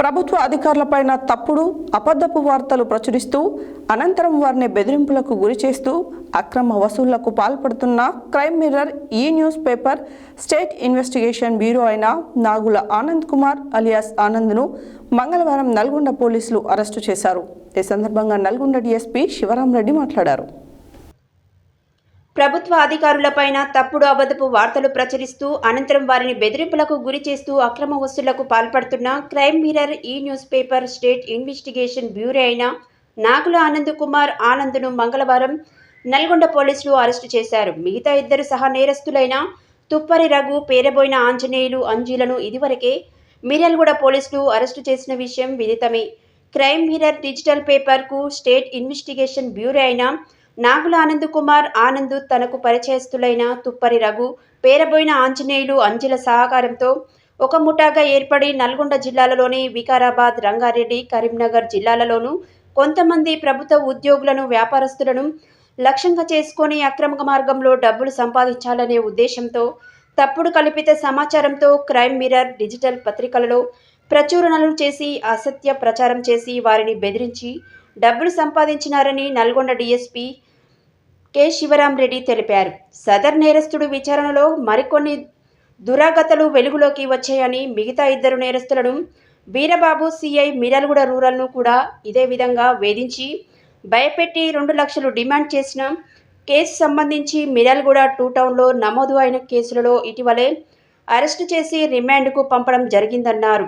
ప్రభుత్వ అధికారులపైన తప్పుడు అబద్ధపు వార్తలు ప్రచురిస్తూ అనంతరం వారిని బెదిరింపులకు గురి చేస్తూ అక్రమ వసూళ్ళకు పాల్పడుతున్న క్రైమ్ మిర్రర్ ఈ news paper state investigation bureau అయిన నాగుల ఆనంద్ కుమార్ అలియాస్ ఆనంద్ను మంగళవారం నల్గొండ పోలీసులు అరెస్టు చేశారు. ఈ సందర్భంగా నల్గొండ డీఎస్పీ శివరాంరెడ్డి మాట్లాడారు. ప్రభుత్వ అధికారులపైన తప్పుడు అబద్ధపు వార్తలు ప్రచురిస్తూ అనంతరం వారిని బెదిరింపులకు గురి చేస్తూ అక్రమ వసూళ్ళకు పాల్పడుతున్న క్రైమ్ మిరర్ ఈ news paper state investigation bureau అయిన నాగుల ఆనంద్ కుమార్ ఆనంద్ను మంగళవారం నల్గొండ పోలీసులు అరెస్టు చేశారు. మిగతా ఇద్దరు సహా నేరస్తులైన తుప్పరి రఘు పేరబోయిన ఆంజనేయులు అంజీలను ఇదివరకే మిరల్గూడ పోలీసులు అరెస్టు చేసిన విషయం విదితమే. క్రైమ్ మిరర్ డిజిటల్ పేపర్కు స్టేట్ ఇన్వెస్టిగేషన్ బ్యూరో అయిన నాగుల ఆనంద్ కుమార్ ఆనంద్ తనకు పరిచయస్తులైన తుప్పరి రఘు పేరబోయిన ఆంజనేయులు అంజల సహకారంతో ఒక ముఠాగా ఏర్పడి నల్గొండ జిల్లాలలోని వికారాబాద్ రంగారెడ్డి కరీంనగర్ జిల్లాలలోనూ కొంతమంది ప్రభుత్వ ఉద్యోగులను వ్యాపారస్తులను లక్ష్యంగా చేసుకొని అక్రమ మార్గంలో డబ్బులు సంపాదించాలనే ఉద్దేశంతో తప్పుడు కల్పిత సమాచారంతో క్రైమ్ మిరర్ డిజిటల్ పత్రికలలో ప్రచురణలు చేసి అసత్య ప్రచారం చేసి వారిని బెదిరించి డబ్బులు సంపాదించినారని నల్గొండ డీఎస్పీ కె. శివరాంరెడ్డి తెలిపారు. సదర్ నేరస్తుడు విచారణలో మరికొన్ని దురాగతలు వెలుగులోకి వచ్చాయని మిగతా ఇద్దరు నేరస్తులను వీరబాబు సిఐ మిరల్గూడ రూరల్ను కూడా ఇదే విధంగా వేధించి భయపెట్టి రెండు లక్షలు డిమాండ్ చేసిన కేసు సంబంధించి మిరల్గూడ టూ టౌన్లో నమోదు అయిన కేసులలో ఇటీవలే అరెస్టు చేసి రిమాండ్కు పంపడం జరిగిందన్నారు.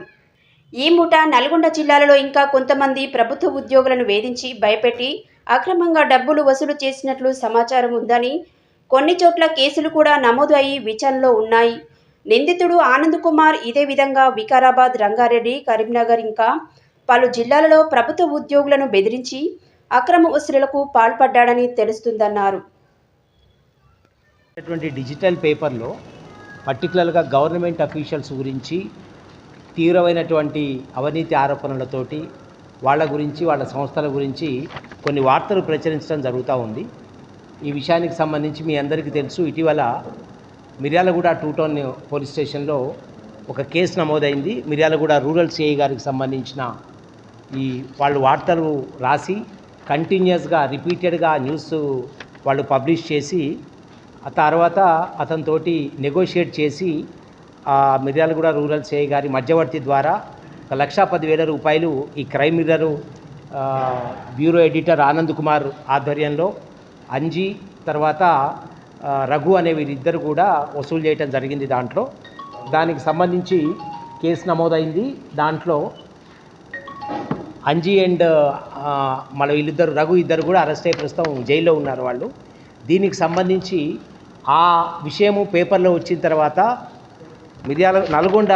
ఈ ముఠా నల్గొండ జిల్లాలలో ఇంకా కొంతమంది ప్రభుత్వ ఉద్యోగులను వేధించి భయపెట్టి అక్రమంగా డబ్బులు వసూలు చేసినట్లు సమాచారం ఉందని కొన్ని చోట్ల కేసులు కూడా నమోదు అయ్యి విచారణలో ఉన్నాయి. నిందితుడు ఆనంద్ కుమార్ ఇదే విధంగా వికారాబాద్ రంగారెడ్డి కరీంనగర్ ఇంకా పలు జిల్లాలలో ప్రభుత్వ ఉద్యోగులను బెదిరించి అక్రమ వసూలకు పాల్పడ్డాడని తెలుస్తుందన్నారు. డిజిటల్ పేపర్లో పర్టికులర్గా గవర్నమెంట్ అఫీషియల్స్ గురించి తీవ్రమైనటువంటి అవినీతి ఆరోపణలతోటి వాళ్ళ గురించి వాళ్ళ సంస్థల గురించి కొన్ని వార్తలు ప్రచురించడం జరుగుతూ ఉంది. ఈ విషయానికి సంబంధించి మీ అందరికీ తెలుసు ఇటీవల మిర్యాలగూడ టూ టౌన్ పోలీస్ స్టేషన్లో ఒక కేసు నమోదైంది. మిర్యాలగూడ రూరల్ సిఐ గారికి సంబంధించిన ఈ వాళ్ళు వార్తలు రాసి కంటిన్యూస్గా రిపీటెడ్గా న్యూస్ వాళ్ళు పబ్లిష్ చేసి ఆ తర్వాత అతనితోటి నెగోషియేట్ చేసి మిర్యాలగూడ రూరల్ సిఐ గారి మధ్యవర్తి ద్వారా ఒక లక్షా పదివేల రూపాయలు ఈ crime mirror bureau editor Anand Kumar ఆధ్వర్యంలో అంజీ తర్వాత రఘు అనే వీరిద్దరు కూడా వసూలు చేయటం జరిగింది దాంట్లో. దానికి సంబంధించి కేసు నమోదైంది. దాంట్లో అంజీ అండ్ మన వీళ్ళిద్దరు రఘు ఇద్దరు కూడా అరెస్ట్ అయ్యి ప్రస్తుతం జైల్లో ఉన్నారు వాళ్ళు. దీనికి సంబంధించి ఆ విషయము పేపర్లో వచ్చిన తర్వాత మిర్యాల నల్గొండ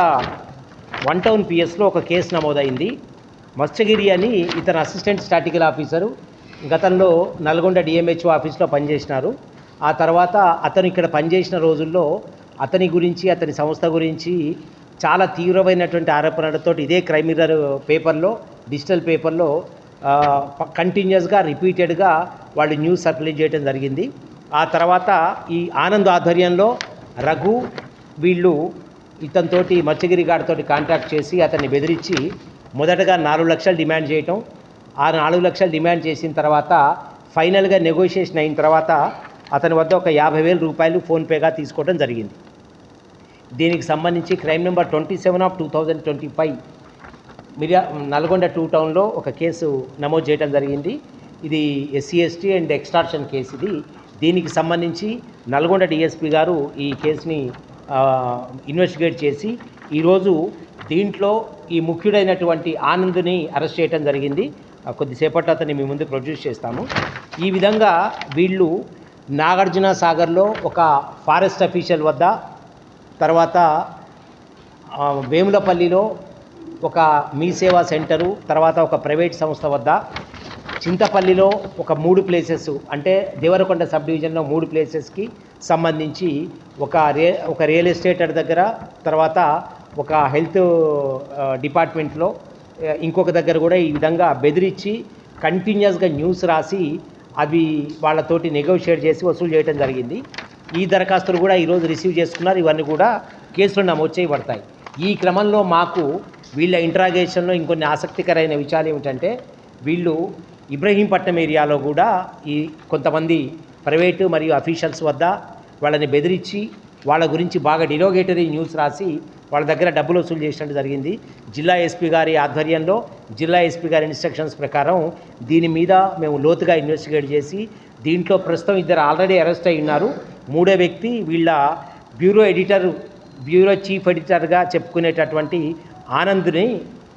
వన్ టౌన్ పిఎస్లో ఒక కేసు నమోదైంది. మత్స్యగిరి అని ఇతను అసిస్టెంట్ స్టాటికల్ ఆఫీసరు. గతంలో నల్గొండ డిఎంహెచ్ఓ ఆఫీస్లో పనిచేసినారు. ఆ తర్వాత అతను ఇక్కడ పనిచేసిన రోజుల్లో అతని గురించి అతని సంస్థ గురించి చాలా తీవ్రమైనటువంటి ఆరోపణలతో ఇదే క్రైమ్ మిర్రర్ పేపర్లో డిజిటల్ పేపర్లో కంటిన్యూస్గా రిపీటెడ్గా వాళ్ళు న్యూస్ సర్క్యులేట్ చేయడం జరిగింది. ఆ తర్వాత ఈ ఆనంద్ ఆధ్వర్యంలో రఘు వీళ్ళు ఇతనితోటి మత్స్యగిరి గారితో కాంటాక్ట్ చేసి అతన్ని బెదిరించి మొదటగా నాలుగు లక్షలు డిమాండ్ చేయటం ఆ నాలుగు లక్షలు డిమాండ్ చేసిన తర్వాత ఫైనల్గా నెగోషియేషన్ అయిన తర్వాత అతని వద్ద ఒక యాభై వేల రూపాయలు ఫోన్పేగా తీసుకోవడం జరిగింది. దీనికి సంబంధించి crime number twenty seven of two thousand twenty five మిర్యా Nalgonda two టౌన్లో ఒక కేసు నమోదు చేయడం జరిగింది. ఇది SC ST and extraction case ఇది. దీనికి సంబంధించి నల్గొండ డిఎస్పీ గారు ఈ కేసుని ఇన్వెస్టిగేట్ చేసి ఈరోజు దీంట్లో ఈ ముఖ్యుడైనటువంటి ఆనంద్ని అరెస్ట్ చేయడం జరిగింది. కొద్దిసేపట్లో అతన్ని మీ ముందు ప్రొడ్యూస్ చేస్తాము. ఈ విధంగా వీళ్ళు నాగార్జున సాగర్లో ఒక ఫారెస్ట్ అఫీషియల్ వద్ద తర్వాత వేములపల్లిలో ఒక మీ సేవా సెంటరు తర్వాత ఒక ప్రైవేట్ సంస్థ వద్ద చింతపల్లిలో ఒక మూడు ప్లేసెస్ అంటే దేవరకొండ సబ్ డివిజన్లో మూడు ప్లేసెస్కి సంబంధించి ఒక రే ఒక రియల్ ఎస్టేట్ దగ్గర తర్వాత ఒక హెల్త్ డిపార్ట్మెంట్లో ఇంకొక దగ్గర కూడా ఈ విధంగా బెదిరించి కంటిన్యూస్గా న్యూస్ రాసి అవి వాళ్ళతోటి నెగోషియేట్ చేసి వసూలు చేయడం జరిగింది. ఈ దరఖాస్తులు కూడా ఈరోజు రిసీవ్ చేసుకున్నారు. ఇవన్నీ కూడా కేసులు నమోదు చేయబడతాయి. ఈ క్రమంలో మాకు వీళ్ళ ఇంట్రాగేషన్లో ఇంకొన్ని ఆసక్తికరమైన విషయాలు ఏమిటంటే వీళ్ళు ఇబ్రహీంపట్నం ఏరియాలో కూడా ఈ కొంతమంది ప్రైవేటు మరియు అఫీషియల్స్ వద్ద వాళ్ళని బెదిరించి వాళ్ళ గురించి బాగా డిరోగేటరీ న్యూస్ రాసి వాళ్ళ దగ్గర డబ్బులు వసూలు చేసినట్టు జరిగింది. జిల్లా ఎస్పీ గారి ఆధ్వర్యంలో జిల్లా ఎస్పీ గారి ఇన్స్ట్రక్షన్స్ ప్రకారం దీని మీద మేము లోతుగా ఇన్వెస్టిగేట్ చేసి దీంట్లో ప్రస్తుతం ఇద్దరు ఆల్రెడీ అరెస్ట్ అయి ఉన్నారు. మూడో వ్యక్తి వీళ్ళ బ్యూరో ఎడిటర్ బ్యూరో చీఫ్ ఎడిటర్గా చెప్పుకునేటటువంటి ఆనంద్ని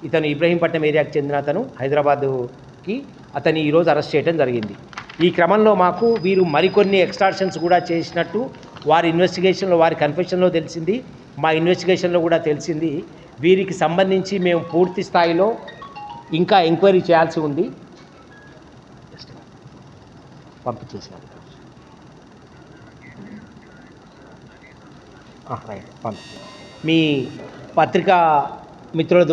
ఇతను ఇబ్రహీంపట్నం ఏరియాకి చెందిన అతను హైదరాబాదుకి అతన్ని ఈరోజు అరెస్ట్ చేయడం జరిగింది. ఈ క్రమంలో మాకు వీరు మరికొన్ని ఎక్స్ట్రాక్షన్స్ కూడా చేసినట్టు వారి ఇన్వెస్టిగేషన్లో వారి కన్ఫెషన్లో తెలిసింది. మా ఇన్వెస్టిగేషన్లో కూడా తెలిసింది. వీరికి సంబంధించి మేము పూర్తి స్థాయిలో ఇంకా ఎంక్వైరీ చేయాల్సి ఉంది. పంపించేసాను రైట్. పంపి. మీ పత్రికా మిత్రుల ద్వారా